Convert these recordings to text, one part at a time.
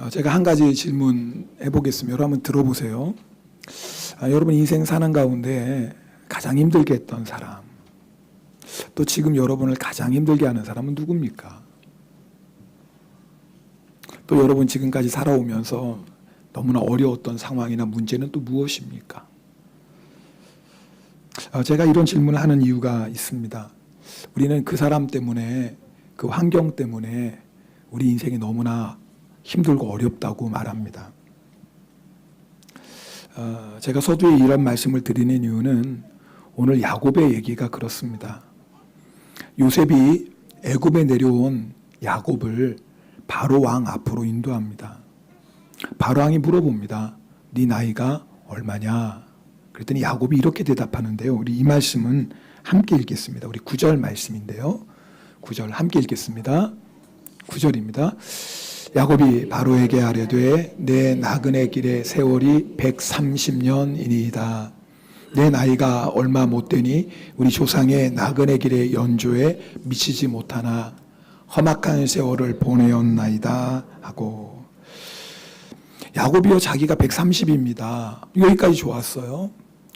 어, 제가 한 가지 질문 해 보겠습니다. 여러분 한번 들어보세요. 아, 여러분 인생 사는 가운데 가장 힘들게 했던 사람, 또 지금 여러분을 가장 힘들게 하는 사람은 누굽니까? 또 여러분 지금까지 살아오면서 너무나 어려웠던 상황이나 문제는 또 무엇입니까? 어, 제가 이런 질문을 하는 이유가 있습니다. 우리는 그 사람 때문에, 그 환경 때문에 우리 인생이 너무나 힘들고 어렵다고 말합니다. 어, 제가 서두에 이런 말씀을 드리는 이유는 오늘 야곱의 얘기가 그렇습니다. 요셉이 애굽에 내려온 야곱을 바로 왕 앞으로 인도합니다. 바로 왕이 물어봅니다. 네 나이가 얼마냐? 그랬더니 야곱이 이렇게 대답하는데요. 우리 이 말씀은 함께 읽겠습니다. 우리 9절 말씀인데요. 9절 함께 읽겠습니다. 9절입니다. 야곱이 바로에게 아뢰되 내 나그네 길의 세월이 130년이니이다. 내 나이가 얼마 못 되니 우리 조상의 나그네 길의 연조에 미치지 못하나 험악한 세월을 보내었나이다 하고 야곱이요 자기가 130입니다. 여기까지 좋았어요.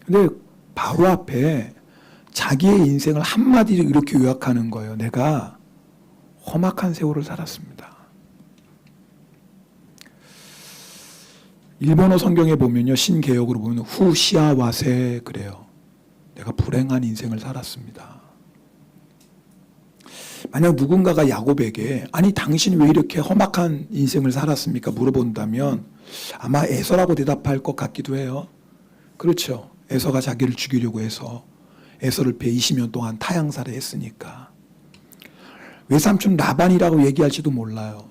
근데 바로 앞에 자기의 인생을 한마디로 이렇게 요약하는 거예요. 내가 험악한 세월을 살았습니다. 일본어 성경에 보면요. 신개역으로 보면 후시아와세 그래요. 내가 불행한 인생을 살았습니다. 만약 누군가가 야곱에게 아니 당신 왜 이렇게 험악한 인생을 살았습니까? 물어본다면 아마 에서라고 대답할 것 같기도 해요. 그렇죠. 에서가 자기를 죽이려고 해서 에서를 배 20년 동안 타양살해 했으니까. 외삼촌 라반이라고 얘기할지도 몰라요.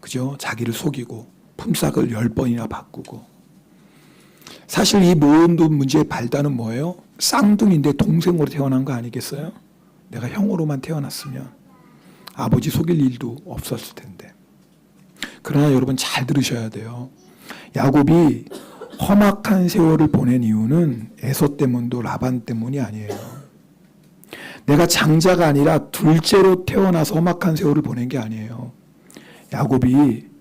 그죠? 자기를 속이고 품삯을 열 번이나 바꾸고. 사실 이 모든 문제의 발단은 뭐예요? 쌍둥이인데 동생으로 태어난 거 아니겠어요? 내가 형으로만 태어났으면 아버지 속일 일도 없었을 텐데. 그러나 여러분 잘 들으셔야 돼요. 야곱이 험악한 세월을 보낸 이유는 에서 때문도 라반 때문이 아니에요. 내가 장자가 아니라 둘째로 태어나서 험악한 세월을 보낸 게 아니에요. 야곱이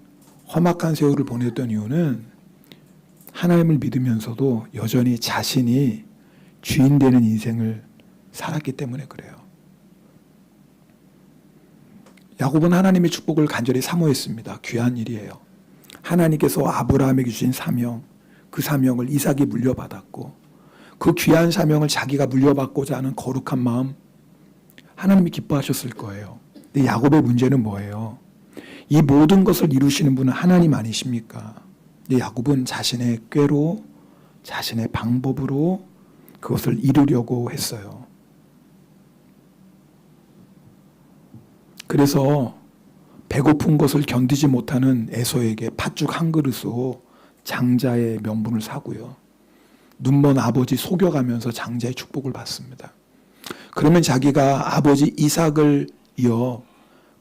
험악한 세월을 보냈던 이유는 하나님을 믿으면서도 여전히 자신이 주인 되는 인생을 살았기 때문에 그래요. 야곱은 하나님의 축복을 간절히 사모했습니다. 귀한 일이에요. 하나님께서 아브라함에게 주신 사명, 그 사명을 이삭이 물려받았고 그 귀한 사명을 자기가 물려받고자 하는 거룩한 마음 하나님이 기뻐하셨을 거예요. 근데 야곱의 문제는 뭐예요? 이 모든 것을 이루시는 분은 하나님 아니십니까? 야곱은 자신의 꾀로 자신의 방법으로 그것을 이루려고 했어요. 그래서 배고픈 것을 견디지 못하는 에서에게 팥죽 한 그릇으로 장자의 명분을 사고요. 눈먼 아버지 속여가면서 장자의 축복을 받습니다. 그러면 자기가 아버지 이삭을 이어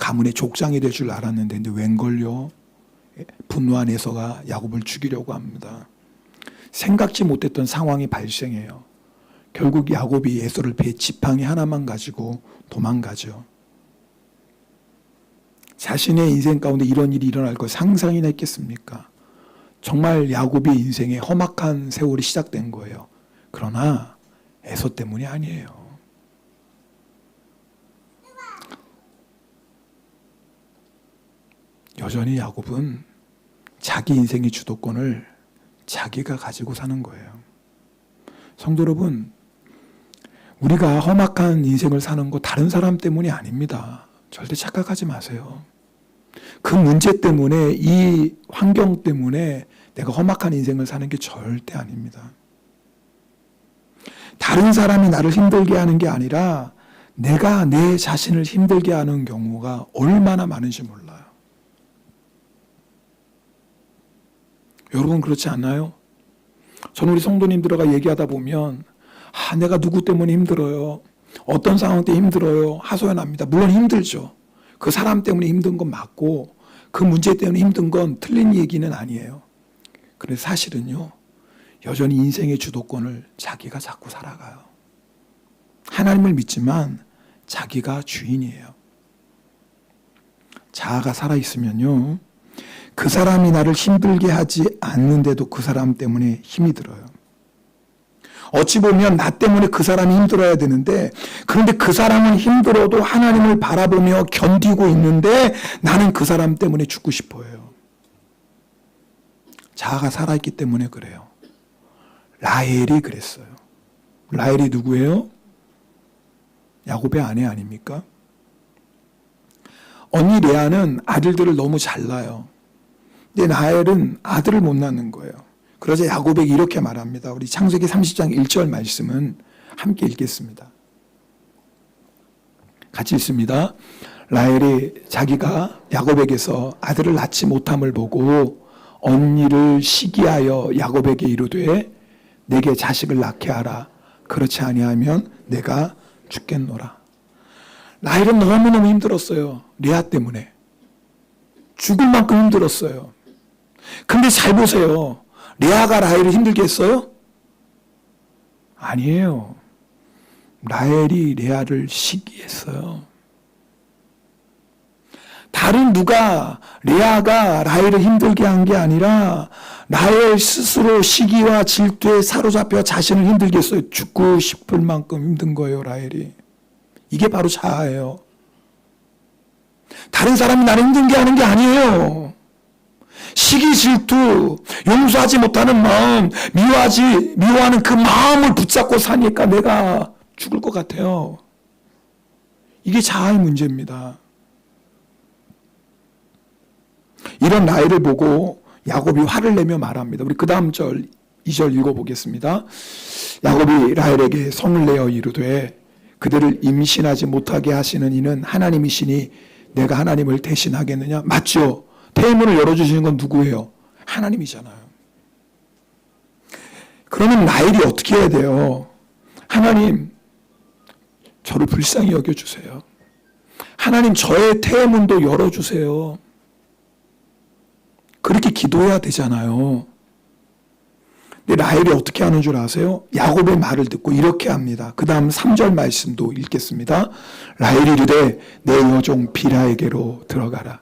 가문의 족장이 될 줄 알았는데 근데 웬걸요? 분노한 에서가 야곱을 죽이려고 합니다. 생각지 못했던 상황이 발생해요. 결국 야곱이 에서를 배 지팡이 하나만 가지고 도망가죠. 자신의 인생 가운데 이런 일이 일어날 걸 상상이나 했겠습니까? 정말 야곱의 인생에 험악한 세월이 시작된 거예요. 그러나 에서 때문이 아니에요. 여전히 야곱은 자기 인생의 주도권을 자기가 가지고 사는 거예요. 성도 여러분, 우리가 험악한 인생을 사는 거 다른 사람 때문이 아닙니다. 절대 착각하지 마세요. 그 문제 때문에 이 환경 때문에 내가 험악한 인생을 사는 게 절대 아닙니다. 다른 사람이 나를 힘들게 하는 게 아니라 내가 내 자신을 힘들게 하는 경우가 얼마나 많은지 몰라요. 여러분 그렇지 않나요? 저는 우리 성도님들과 얘기하다 보면 아, 내가 누구 때문에 힘들어요. 어떤 상황 때 힘들어요. 하소연합니다. 물론 힘들죠. 그 사람 때문에 힘든 건 맞고 그 문제 때문에 힘든 건 틀린 얘기는 아니에요. 그런데 사실은요. 여전히 인생의 주도권을 자기가 잡고 살아가요. 하나님을 믿지만 자기가 주인이에요. 자아가 살아있으면요. 그 사람이 나를 힘들게 하지 않는데도 그 사람 때문에 힘이 들어요. 어찌 보면 나 때문에 그 사람이 힘들어야 되는데 그런데 그 사람은 힘들어도 하나님을 바라보며 견디고 있는데 나는 그 사람 때문에 죽고 싶어요. 자아가 살아있기 때문에 그래요. 라헬이 그랬어요. 라헬이 누구예요? 야곱의 아내 아닙니까? 언니 레아는 아들들을 너무 잘 낳아요. 근데 라헬은 아들을 못 낳는 거예요. 그러자 야곱에게 이렇게 말합니다. 우리 창세기 30장 1절 말씀은 함께 읽겠습니다. 같이 읽습니다. 라헬이 자기가 야곱에게서 아들을 낳지 못함을 보고 언니를 시기하여 야곱에게 이르되 내게 자식을 낳게 하라. 그렇지 아니하면 내가 죽겠노라. 라헬은 너무너무 힘들었어요. 레아 때문에. 죽을 만큼 힘들었어요. 근데 잘 보세요. 레아가 라헬을 힘들게 했어요? 아니에요. 라헬이 레아를 시기했어요. 다른 누가 레아가 라헬을 힘들게 한 게 아니라 라헬 스스로 시기와 질투에 사로잡혀 자신을 힘들게 했어요. 죽고 싶을 만큼 힘든 거예요, 라헬이. 이게 바로 자아예요. 다른 사람이 나를 힘들게 하는 게 아니에요. 시기 질투, 용서하지 못하는 마음, 미워하지, 미워하는 그 마음을 붙잡고 사니까 내가 죽을 것 같아요. 이게 자아의 문제입니다. 이런 나이를 보고 야곱이 화를 내며 말합니다. 우리 그 다음 절, 2절 읽어보겠습니다. 야곱이 라헬에게 성을 내어 이르되 그들을 임신하지 못하게 하시는 이는 하나님이시니 내가 하나님을 대신하겠느냐? 맞죠? 태문을 열어주시는 건 누구예요? 하나님이잖아요. 그러면 나일이 어떻게 해야 돼요? 하나님, 저를 불쌍히 여겨주세요. 하나님, 저의 태문도 열어주세요. 그렇게 기도해야 되잖아요. 근데 라헬이 어떻게 하는 줄 아세요? 야곱의 말을 듣고 이렇게 합니다. 그 다음 3절 말씀도 읽겠습니다. 라헬이 이르되 내 여종 비라에게로 들어가라.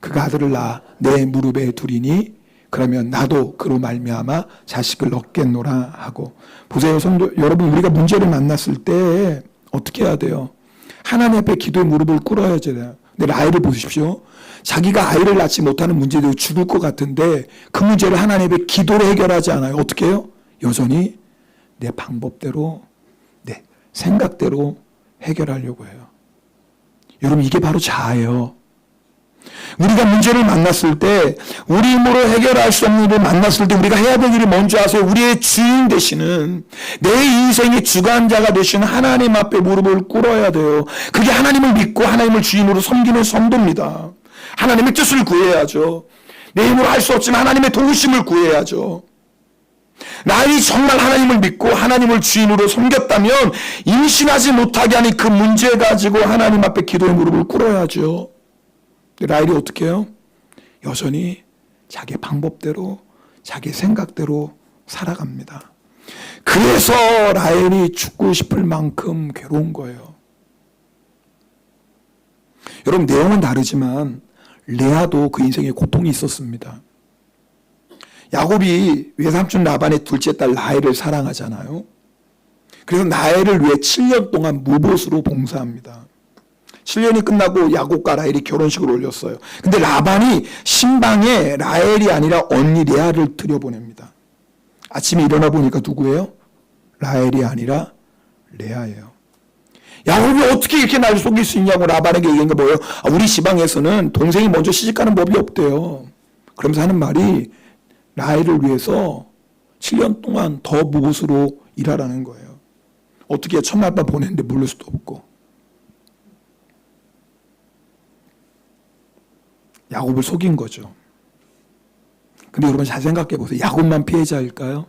그가 아들을 낳아 내 무릎에 두리니 그러면 나도 그로 말미암아 자식을 얻겠노라 하고 보세요 성도 여러분 우리가 문제를 만났을 때 어떻게 해야 돼요? 하나님 앞에 기도의 무릎을 꿇어야 돼요. 근데 라헬을 보십시오. 자기가 아이를 낳지 못하는 문제도 죽을 것 같은데 그 문제를 하나님 앞에 기도로 해결하지 않아요. 어떻게 해요? 여전히 내 방법대로 내 생각대로 해결하려고 해요. 여러분 이게 바로 자아예요. 우리가 문제를 만났을 때 우리 힘으로 해결할 수 없는 일을 만났을 때 우리가 해야 될 일이 뭔지 아세요? 우리의 주인 되시는 내 인생의 주관자가 되시는 하나님 앞에 무릎을 꿇어야 돼요. 그게 하나님을 믿고 하나님을 주인으로 섬기는 성도입니다. 하나님의 뜻을 구해야죠. 내 힘으로 할 수 없지만 하나님의 도우심을 구해야죠. 나이 정말 하나님을 믿고 하나님을 주인으로 섬겼다면 임신하지 못하게 하는 그 문제 가지고 하나님 앞에 기도의 무릎을 꿇어야죠. 라일이 어떻게 해요? 여전히 자기 방법대로 자기 생각대로 살아갑니다. 그래서 라헬이 죽고 싶을 만큼 괴로운 거예요. 여러분 내용은 다르지만 레아도 그 인생에 고통이 있었습니다. 야곱이 외삼촌 라반의 둘째 딸 라헬을 사랑하잖아요. 그래서 라헬을 위해 7년 동안 무보수로 봉사합니다. 7년이 끝나고 야곱과 라헬이 결혼식을 올렸어요. 근데 라반이 신방에 라헬이 아니라 언니 레아를 들여보냅니다. 아침에 일어나 보니까 누구예요? 라헬이 아니라 레아예요. 야곱이 어떻게 이렇게 날 속일 수 있냐고 라반에게 얘기한 게 뭐예요? 아, 우리 지방에서는 동생이 먼저 시집가는 법이 없대요. 그러면서 하는 말이 라헬을 위해서 7년 동안 더 무엇으로 일하라는 거예요. 어떻게 번 보냈는데 모를 수도 없고. 야곱을 속인 거죠. 근데 여러분 잘 생각해 보세요. 야곱만 피해자일까요?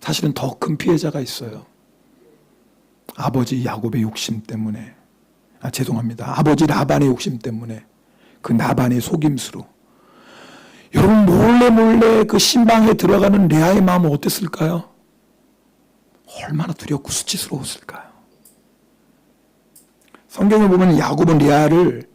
사실은 더 큰 피해자가 있어요. 아버지 야곱의 욕심 때문에. 아, 죄송합니다. 아버지 라반의 욕심 때문에. 그 나반의 속임수로. 여러분 몰래 몰래 그 신방에 들어가는 레아의 마음은 어땠을까요? 얼마나 두렵고 수치스러웠을까요? 성경에 보면 야곱은 레아를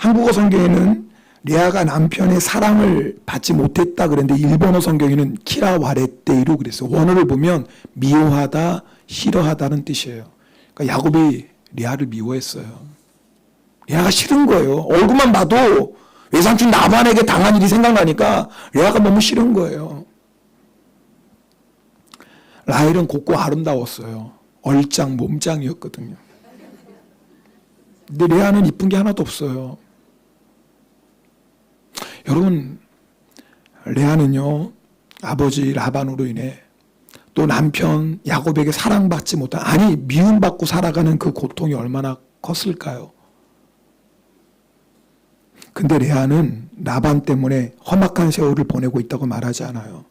한국어 성경에는 레아가 남편의 사랑을 받지 못했다 그랬는데 일본어 성경에는 키라 와레떼이로 그랬어요. 원어를 보면 미워하다, 싫어하다는 뜻이에요. 그러니까 야곱이 레아를 미워했어요. 레아가 싫은 거예요. 얼굴만 봐도 외삼촌 나반에게 당한 일이 생각나니까 레아가 너무 싫은 거예요. 라헬은 곱고 아름다웠어요. 얼짱 몸짱이었거든요. 근데 레아는 이쁜 게 하나도 없어요. 여러분, 레아는요, 아버지 라반으로 인해 또 남편 야곱에게 사랑받지 못한, 아니, 미움받고 살아가는 그 고통이 얼마나 컸을까요? 근데 레아는 라반 때문에 험악한 세월을 보내고 있다고 말하지 않아요.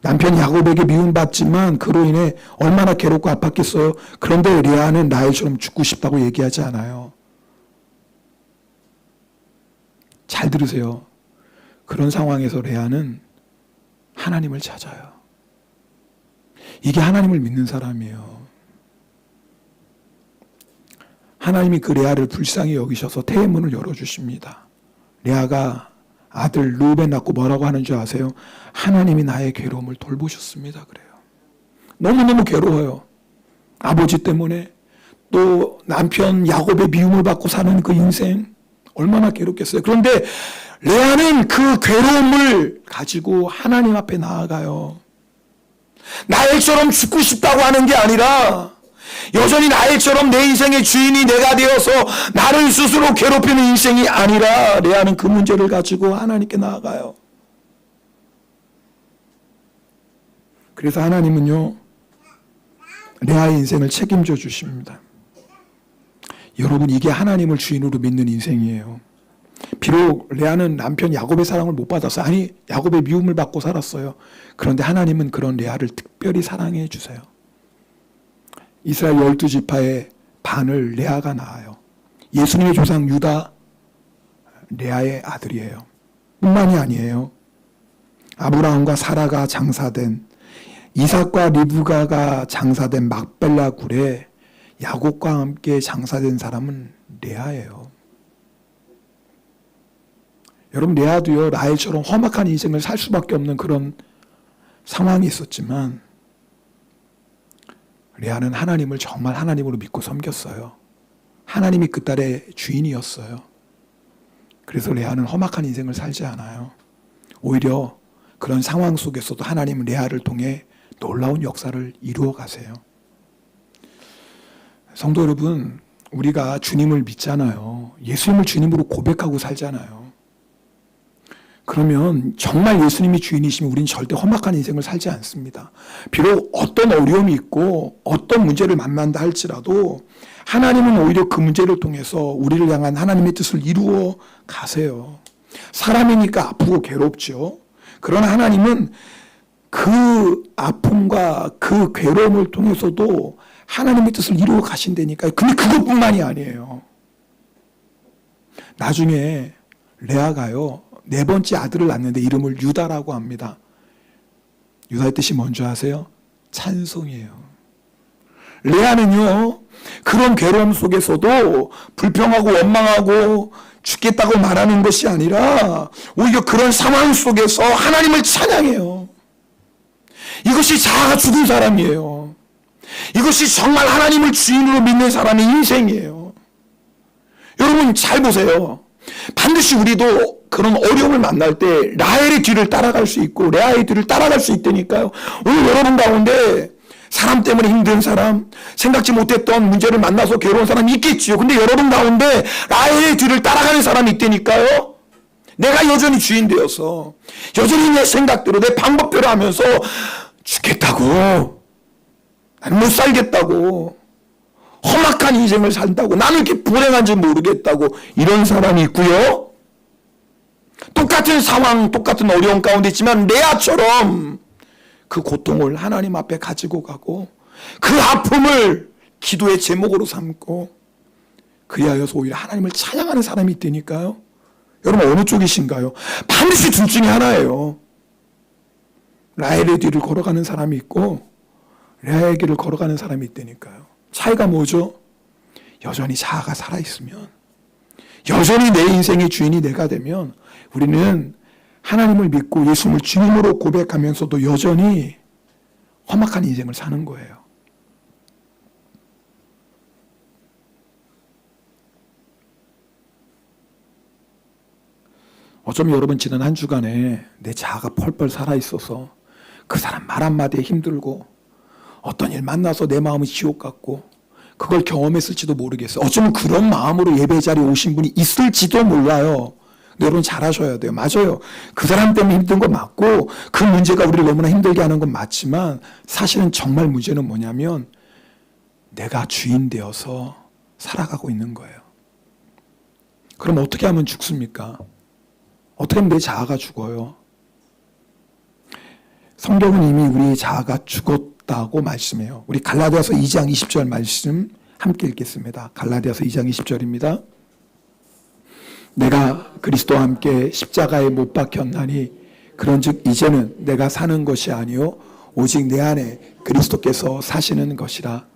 남편 야곱에게 미움받지만 그로 인해 얼마나 괴롭고 아팠겠어요. 그런데 레아는 라헬처럼 죽고 싶다고 얘기하지 않아요. 잘 들으세요. 그런 상황에서 레아는 하나님을 찾아요. 이게 하나님을 믿는 사람이에요. 하나님이 그 레아를 불쌍히 여기셔서 태문을 열어주십니다. 레아가 아들 루벤 낳고 뭐라고 하는 줄 아세요? 하나님이 나의 괴로움을 돌보셨습니다. 그래요. 너무너무 괴로워요. 아버지 때문에 또 남편 야곱의 미움을 받고 사는 그 인생 얼마나 괴롭겠어요. 그런데 레아는 그 괴로움을 가지고 하나님 앞에 나아가요. 나일처럼 죽고 싶다고 하는 게 아니라 여전히 나일처럼 내 인생의 주인이 내가 되어서 나를 스스로 괴롭히는 인생이 아니라 레아는 그 문제를 가지고 하나님께 나아가요. 그래서 하나님은요, 레아의 인생을 책임져 주십니다. 여러분, 이게 하나님을 주인으로 믿는 인생이에요. 비록 레아는 남편 야곱의 사랑을 못 받았어요. 아니, 야곱의 미움을 받고 살았어요. 그런데 하나님은 그런 레아를 특별히 사랑해 주세요. 이스라엘 열두 지파의 반을 레아가 낳아요. 예수님의 조상 유다 레아의 아들이에요. 뿐만이 아니에요. 아브라함과 사라가 장사된 이삭과 리브가가 장사된 막벨라 굴에 야곱과 함께 장사된 사람은 레아예요. 여러분 레아도요 라헬처럼 험악한 인생을 살 수밖에 없는 그런 상황이 있었지만 레아는 하나님을 정말 하나님으로 믿고 섬겼어요. 하나님이 그 딸의 주인이었어요. 그래서 레아는 험악한 인생을 살지 않아요. 오히려 그런 상황 속에서도 하나님은 레아를 통해 놀라운 역사를 이루어 가세요. 성도 여러분, 우리가 주님을 믿잖아요. 예수님을 주님으로 고백하고 살잖아요. 그러면 정말 예수님이 주인이시면 우리는 절대 험악한 인생을 살지 않습니다. 비록 어떤 어려움이 있고 어떤 문제를 만난다 할지라도 하나님은 오히려 그 문제를 통해서 우리를 향한 하나님의 뜻을 이루어 가세요. 사람이니까 아프고 괴롭죠. 그러나 하나님은 그 아픔과 그 괴로움을 통해서도 하나님의 뜻을 이루어 가신다니까요. 근데 그것뿐만이 아니에요. 나중에 레아가요. 네 번째 아들을 낳는데 이름을 유다라고 합니다. 유다의 뜻이 뭔지 아세요? 찬송이에요. 레아는요, 그런 괴로움 속에서도 불평하고 원망하고 죽겠다고 말하는 것이 아니라 오히려 그런 상황 속에서 하나님을 찬양해요. 이것이 자아가 죽은 사람이에요. 이것이 정말 하나님을 주인으로 믿는 사람의 인생이에요. 여러분 잘 보세요. 반드시 우리도 그런 어려움을 만날 때 라헬의 뒤를 따라갈 수 있고 레아의 뒤를 따라갈 수 있다니까요. 오늘 여러분 가운데 사람 때문에 힘든 사람, 생각지 못했던 문제를 만나서 괴로운 사람이 있겠지요. 근데 여러분 가운데 라헬의 뒤를 따라가는 사람이 있다니까요. 내가 여전히 주인 되어서 여전히 내 생각대로 내 방법대로 하면서 죽겠다고 나는 못 살겠다고 험악한 인생을 산다고 나는 이렇게 불행한지 모르겠다고 이런 사람이 있고요. 똑같은 상황, 똑같은 어려움 가운데 있지만 레아처럼 그 고통을 하나님 앞에 가지고 가고 그 아픔을 기도의 제목으로 삼고 그리하여서 오히려 하나님을 찬양하는 사람이 있다니까요. 여러분 어느 쪽이신가요? 반드시 둘 중에 하나예요. 라헬의 뒤를 걸어가는 사람이 있고 레아의 길을 걸어가는 사람이 있다니까요. 차이가 뭐죠? 여전히 자아가 살아있으면 여전히 내 인생의 주인이 내가 되면 우리는 하나님을 믿고 예수님을 주님으로 고백하면서도 여전히 험악한 인생을 사는 거예요. 어쩌면 여러분 지난 한 주간에 내 자아가 펄펄 살아 있어서 그 사람 말 한마디에 힘들고 어떤 일 만나서 내 마음이 지옥 같고 그걸 경험했을지도 모르겠어요. 어쩌면 그런 마음으로 예배 자리에 오신 분이 있을지도 몰라요. 여러분 잘하셔야 돼요. 맞아요. 그 사람 때문에 힘든 건 맞고 그 문제가 우리를 너무나 힘들게 하는 건 맞지만 사실은 정말 문제는 뭐냐면 내가 주인 되어서 살아가고 있는 거예요. 그럼 어떻게 하면 죽습니까? 어떻게 하면 내 자아가 죽어요? 성경은 이미 우리 자아가 죽었 다고 말씀해요. 우리 갈라디아서 2장 20절 말씀 함께 읽겠습니다. 갈라디아서 2장 20절입니다. 내가 그리스도와 함께 십자가에 못 박혔나니 그런즉 이제는 내가 사는 것이 아니요 오직 내 안에 그리스도께서 사시는 것이라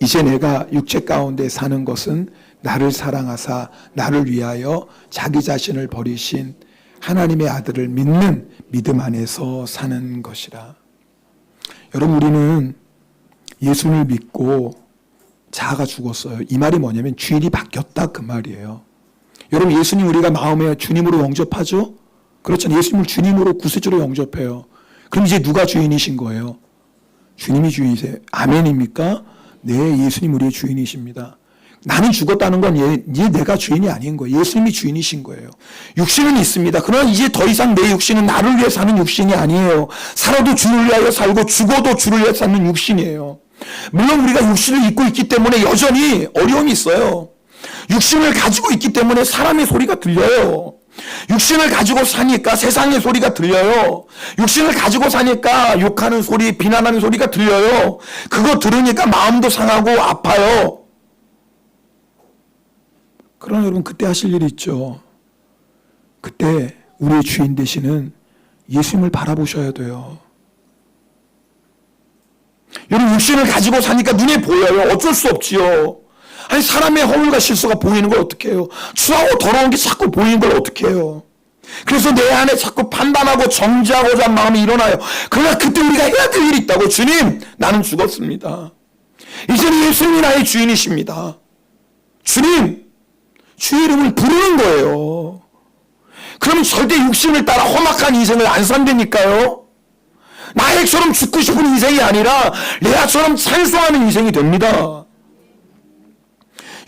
이제 내가 육체 가운데 사는 것은 나를 사랑하사 나를 위하여 자기 자신을 버리신 하나님의 아들을 믿는 믿음 안에서 사는 것이라. 여러분 우리는 예수를 믿고 자아가 죽었어요. 이 말이 뭐냐면 주인이 바뀌었다 그 말이에요. 여러분 예수님 우리가 마음에 주님으로 영접하죠? 그렇잖아요. 예수님을 주님으로 구세주로 영접해요. 그럼 이제 누가 주인이신 거예요? 주님이 주인이세요. 아멘입니까? 네, 예수님 우리의 주인이십니다. 나는 죽었다는 건 얘, 얘 내가 주인이 아닌 거예요. 예수님이 주인이신 거예요. 육신은 있습니다. 그러나 이제 더 이상 내 육신은 나를 위해 사는 육신이 아니에요. 살아도 주를 위하여 살고 죽어도 주를 위해 사는 육신이에요. 물론 우리가 육신을 입고 있기 때문에 여전히 어려움이 있어요. 육신을 가지고 있기 때문에 사람의 소리가 들려요. 육신을 가지고 사니까 세상의 소리가 들려요. 육신을 가지고 사니까 욕하는 소리, 비난하는 소리가 들려요. 그거 들으니까 마음도 상하고 아파요. 그러나 여러분 그때 하실 일이 있죠. 그때 우리의 주인 되시는 예수님을 바라보셔야 돼요. 여러분 육신을 가지고 사니까 눈에 보여요. 어쩔 수 없지요. 아니 사람의 허물과 실수가 보이는 걸 어떻게 해요? 추하고 더러운 게 자꾸 보이는 걸 어떻게 해요? 그래서 내 안에 자꾸 판단하고 정지하고자 하는 마음이 일어나요. 그러나 그때 우리가 해야 될 일이 있다고 주님 나는 죽었습니다. 이제는 예수님이 나의 주인이십니다. 주님 주의 이름을 부르는 거예요. 그러면 절대 육신을 따라 험악한 인생을 안 산다니까요. 나액처럼 죽고 싶은 인생이 아니라 레아처럼 찬송하는 인생이 됩니다.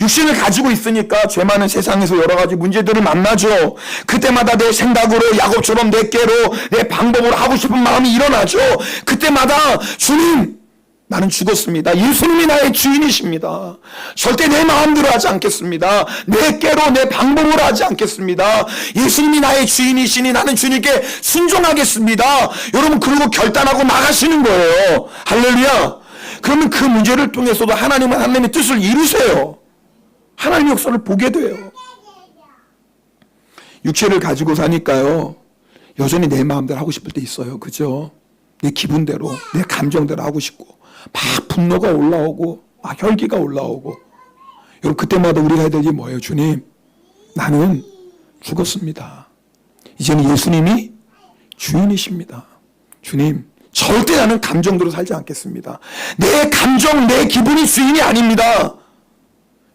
육신을 가지고 있으니까 죄 많은 세상에서 여러 가지 문제들을 만나죠. 그때마다 내 생각으로 야곱처럼 내 깨로 내 방법으로 하고 싶은 마음이 일어나죠. 그때마다 주님 나는 죽었습니다. 예수님이 나의 주인이십니다. 절대 내 마음대로 하지 않겠습니다. 내 깨로 내 방법으로 하지 않겠습니다. 예수님이 나의 주인이시니 나는 주님께 순종하겠습니다. 여러분 그리고 결단하고 나가시는 거예요. 할렐루야. 그러면 그 문제를 통해서도 하나님은 하나님의 뜻을 이루세요. 하나님의 역사를 보게 돼요. 육체를 가지고 사니까요. 여전히 내 마음대로 하고 싶을 때 있어요. 그죠? 내 기분대로, 내 감정대로 하고 싶고, 막 분노가 올라오고, 막 혈기가 올라오고. 여러분, 그때마다 우리가 해야 될 일이 뭐예요? 주님, 나는 죽었습니다. 이제는 예수님이 주인이십니다. 주님, 절대 나는 감정대로 살지 않겠습니다. 내 감정, 내 기분이 주인이 아닙니다.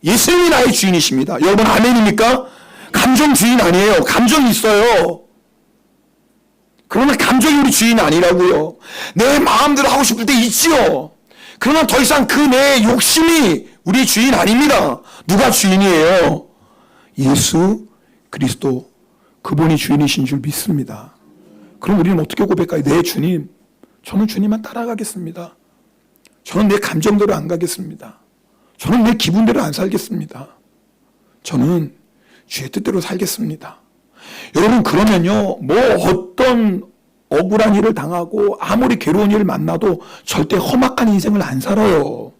예수님이 나의 주인이십니다. 여러분, 아멘입니까? 감정 주인 아니에요. 감정이 있어요. 그러나 감정이 우리 주인 아니라고요. 내 마음대로 하고 싶을 때 있지요. 그러나 더 이상 그 내 욕심이 우리 주인 아닙니다. 누가 주인이에요? 예수 그리스도 그분이 주인이신 줄 믿습니다. 그럼 우리는 어떻게 고백할까요? 내 주님, 저는 주님만 따라가겠습니다. 저는 내 감정대로 안 가겠습니다. 저는 내 기분대로 안 살겠습니다. 저는 주의 뜻대로 살겠습니다. 여러분 그러면요 뭐 어떤 억울한 일을 당하고 아무리 괴로운 일을 만나도 절대 험악한 인생을 안 살아요.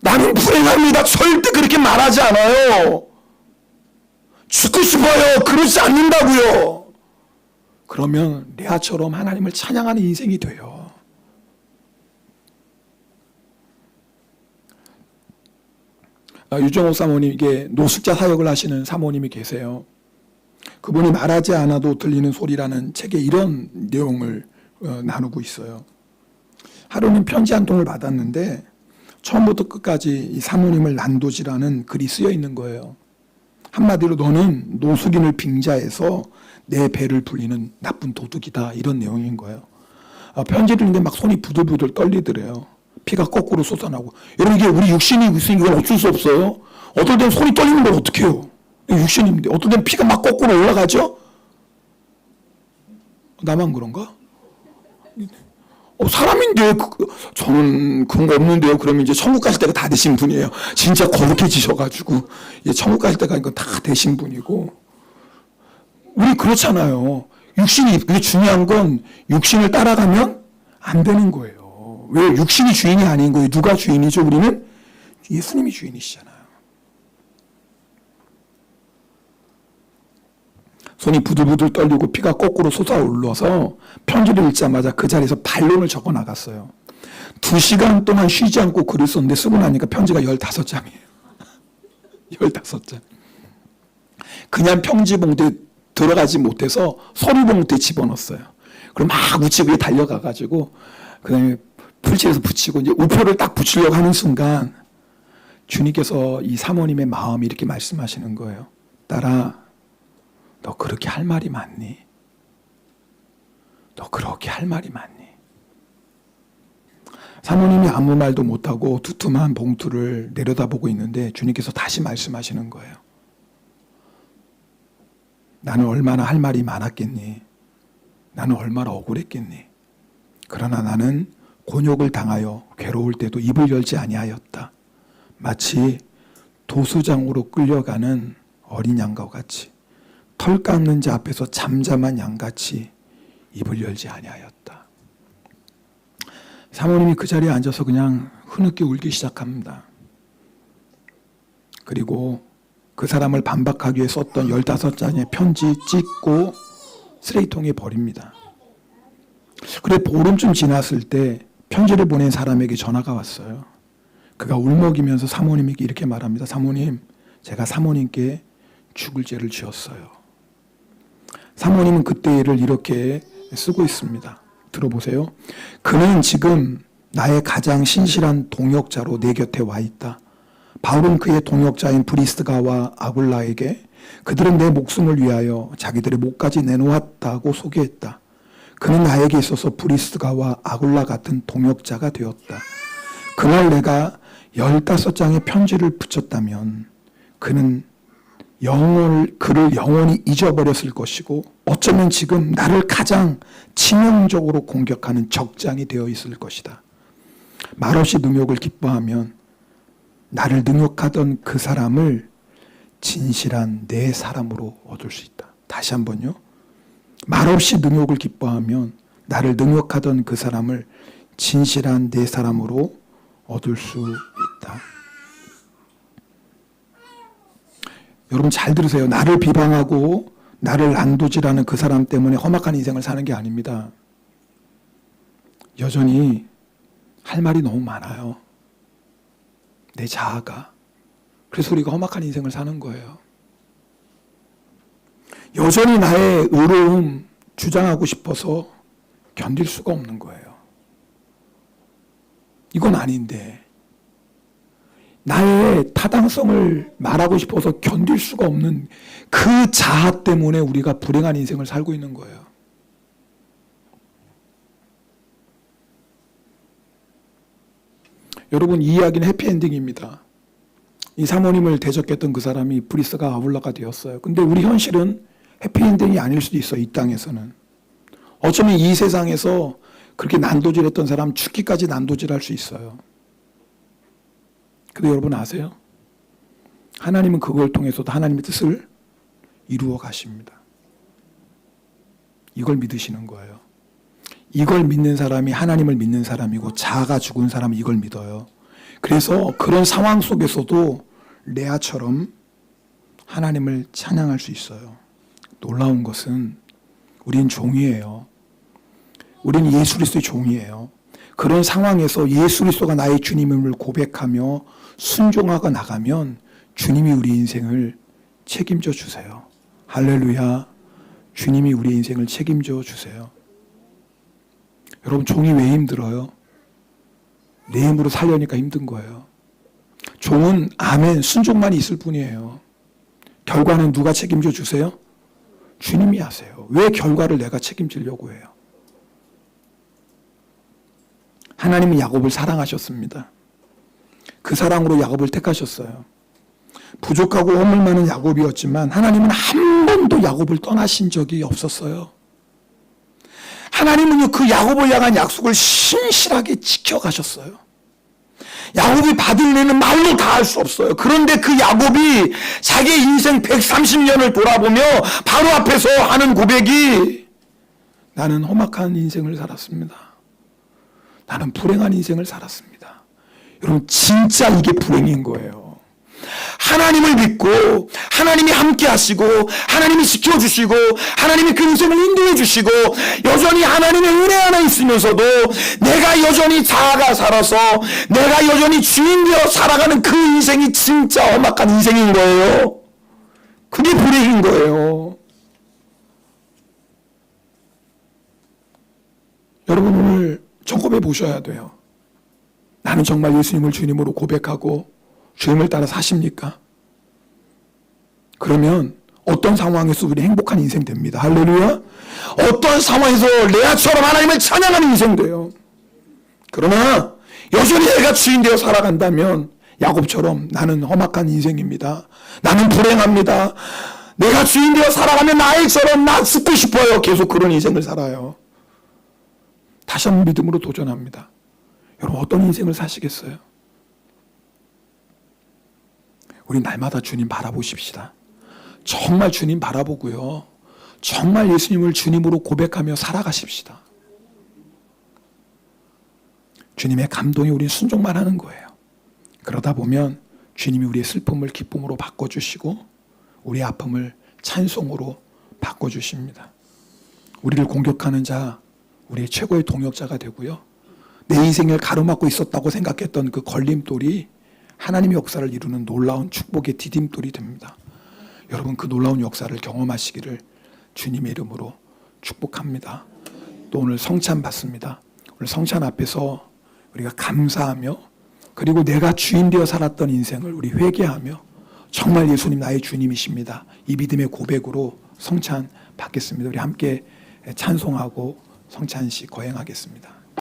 나는 불행합니다. 절대 그렇게 말하지 않아요. 죽고 싶어요. 그러지 않는다고요. 그러면 레아처럼 하나님을 찬양하는 인생이 돼요. 아, 유정호 사모님에게 노숙자 사역을 하시는 사모님이 계세요. 그분이 말하지 않아도 들리는 소리라는 책에 이런 내용을 어, 나누고 있어요. 하루는 편지 한 통을 받았는데 처음부터 끝까지 이 사모님을 난도지라는 글이 쓰여 있는 거예요. 한마디로 너는 노숙인을 빙자해서 내 배를 불리는 나쁜 도둑이다 이런 내용인 거예요. 아, 편지를 읽는데 막 손이 부들부들 떨리더래요. 피가 거꾸로 쏟아나고. 여러분 이게 우리 육신이 있으니 이건 어쩔 수 없어요. 어떨 땐 손이 떨리는 걸 어떻게 해요? 육신인데 어떨 땐 피가 막 거꾸로 올라가죠? 나만 그런가? 어, 사람인데 그, 저는 그런 거 없는데요. 그러면 이제 천국 갈 때가 다 되신 분이에요. 진짜 거룩해지셔가지고 이제 천국 갈 때가 이건 다 되신 분이고 우리 그렇잖아요. 육신이 그게 중요한 건 육신을 따라가면 안 되는 거예요. 왜 육신이 주인이 아닌 거예요? 누가 주인이죠? 우리는 예수님이 주인이시잖아요. 손이 부들부들 떨리고 피가 거꾸로 솟아올라서 편지를 읽자마자 그 자리에서 반론을 적어 나갔어요. 두 시간 동안 쉬지 않고 글을 썼는데 쓰고 나니까 편지가 15장이에요. 15장. 그냥 편지 봉투에 들어가지 못해서 서류 봉투에 집어넣었어요. 그럼 막 우체국에 달려가가지고 그다음에 풀칠해서 붙이고 이제 우표를 딱 붙이려고 하는 순간 주님께서 이 사모님의 마음이 이렇게 말씀하시는 거예요. 딸아, 너 그렇게 할 말이 많니? 너 그렇게 할 말이 많니? 사모님이 아무 말도 못하고 두툼한 봉투를 내려다보고 있는데 주님께서 다시 말씀하시는 거예요. 나는 얼마나 할 말이 많았겠니? 나는 얼마나 억울했겠니? 그러나 나는 곤욕을 당하여 괴로울 때도 입을 열지 아니하였다. 마치 도수장으로 끌려가는 어린 양과 같이 털 깎는 자 앞에서 잠잠한 양같이 입을 열지 아니하였다. 사모님이 그 자리에 앉아서 그냥 흐느껴 울기 시작합니다. 그리고 그 사람을 반박하기 위해 썼던 15장의 편지 찍고 쓰레기통에 버립니다. 그래 보름쯤 지났을 때 편지를 보낸 사람에게 전화가 왔어요. 그가 울먹이면서 사모님에게 이렇게 말합니다. 사모님, 제가 사모님께 죽을 죄를 지었어요. 사모님은 그때 일을 이렇게 쓰고 있습니다. 들어보세요. 그는 지금 나의 가장 신실한 동역자로 내 곁에 와 있다. 바울은 그의 동역자인 브리스가와 아굴라에게 그들은 내 목숨을 위하여 자기들의 목까지 내놓았다고 소개했다. 그는 나에게 있어서 브리스가와 아굴라 같은 동역자가 되었다. 그날 내가 열다섯 장의 편지를 붙였다면 그는 영혼을 그를 영원히 잊어버렸을 것이고 어쩌면 지금 나를 가장 치명적으로 공격하는 적장이 되어 있을 것이다. 말없이 능욕을 기뻐하면 나를 능욕하던 그 사람을 진실한 내 사람으로 얻을 수 있다. 다시 한번요. 말없이 능욕을 기뻐하면 나를 능욕하던 그 사람을 진실한 내 사람으로 얻을 수 있다. 여러분 잘 들으세요. 나를 비방하고 나를 안도질하는 그 사람 때문에 험악한 인생을 사는 게 아닙니다. 여전히 할 말이 너무 많아요. 내 자아가. 그래서 우리가 험악한 인생을 사는 거예요. 여전히 나의 의로움 주장하고 싶어서 견딜 수가 없는 거예요. 이건 아닌데. 나의 타당성을 말하고 싶어서 견딜 수가 없는 그 자아 때문에 우리가 불행한 인생을 살고 있는 거예요. 여러분, 이 이야기는 해피엔딩입니다. 이 사모님을 대적했던 그 사람이 브리스가 아울라가 되었어요. 근데 우리 현실은 해피엔딩이 아닐 수도 있어요. 이 땅에서는. 어쩌면 이 세상에서 그렇게 난도질했던 사람 죽기까지 난도질할 수 있어요. 근데 여러분 아세요? 하나님은 그걸 통해서도 하나님의 뜻을 이루어 가십니다. 이걸 믿으시는 거예요. 이걸 믿는 사람이 하나님을 믿는 사람이고 자아가 죽은 사람이 이걸 믿어요. 그래서 그런 상황 속에서도 레아처럼 하나님을 찬양할 수 있어요. 놀라운 것은 우린 종이에요. 우리는 예수 그리스도의 종이에요. 그런 상황에서 예수 그리스도가 나의 주님임을 고백하며 순종하고 나가면 주님이 우리 인생을 책임져 주세요. 할렐루야. 주님이 우리 인생을 책임져 주세요. 여러분 종이 왜 힘들어요? 내 힘으로 살려니까 힘든 거예요. 종은 아멘 순종만 있을 뿐이에요. 결과는 누가 책임져 주세요? 주님이 하세요. 왜 결과를 내가 책임지려고 해요? 하나님은 야곱을 사랑하셨습니다. 그 사랑으로 야곱을 택하셨어요. 부족하고 허물 많은 야곱이었지만 하나님은 한 번도 야곱을 떠나신 적이 없었어요. 하나님은요 그 야곱을 향한 약속을 신실하게 지켜가셨어요. 야곱이 받을 일은 말로 다 할 수 없어요. 그런데 그 야곱이 자기 인생 130년을 돌아보며 바로 앞에서 하는 고백이 나는 험악한 인생을 살았습니다. 나는 불행한 인생을 살았습니다. 여러분 진짜 이게 불행인 거예요. 하나님을 믿고 하나님이 함께 하시고 하나님이 지켜주시고 하나님이 그 인생을 인도해 주시고 여전히 하나님의 은혜 안에 있으면서도 내가 여전히 자아가 살아서 내가 여전히 주인 되어 살아가는 그 인생이 진짜 험악한 인생인 거예요. 그게 불행인 거예요. 여러분 오늘 점검해 보셔야 돼요. 나는 정말 예수님을 주님으로 고백하고 주님을 따라 사십니까? 그러면 어떤 상황에서 우리 행복한 인생 됩니다. 할렐루야. 어떤 상황에서 레아처럼 하나님을 찬양하는 인생 돼요. 그러나 여전히 내가 주인 되어 살아간다면 야곱처럼 나는 험악한 인생입니다. 나는 불행합니다. 내가 주인 되어 살아가면 나일처럼 나 죽고 싶어요. 계속 그런 인생을 살아요. 다시 한번 믿음으로 도전합니다. 여러분 어떤 인생을 사시겠어요? 우리 날마다 주님 바라보십시다. 정말 주님 바라보고요. 정말 예수님을 주님으로 고백하며 살아가십시다. 주님의 감동이 우리 순종만 하는 거예요. 그러다 보면 주님이 우리의 슬픔을 기쁨으로 바꿔주시고 우리의 아픔을 찬송으로 바꿔주십니다. 우리를 공격하는 자, 우리의 최고의 동역자가 되고요. 내 인생을 가로막고 있었다고 생각했던 그 걸림돌이 하나님의 역사를 이루는 놀라운 축복의 디딤돌이 됩니다. 여러분 그 놀라운 역사를 경험하시기를 주님의 이름으로 축복합니다. 또 오늘 성찬 받습니다. 오늘 성찬 앞에서 우리가 감사하며 그리고 내가 주인 되어 살았던 인생을 우리 회개하며 정말 예수님 나의 주님이십니다. 이 믿음의 고백으로 성찬 받겠습니다. 우리 함께 찬송하고 성찬식 거행하겠습니다.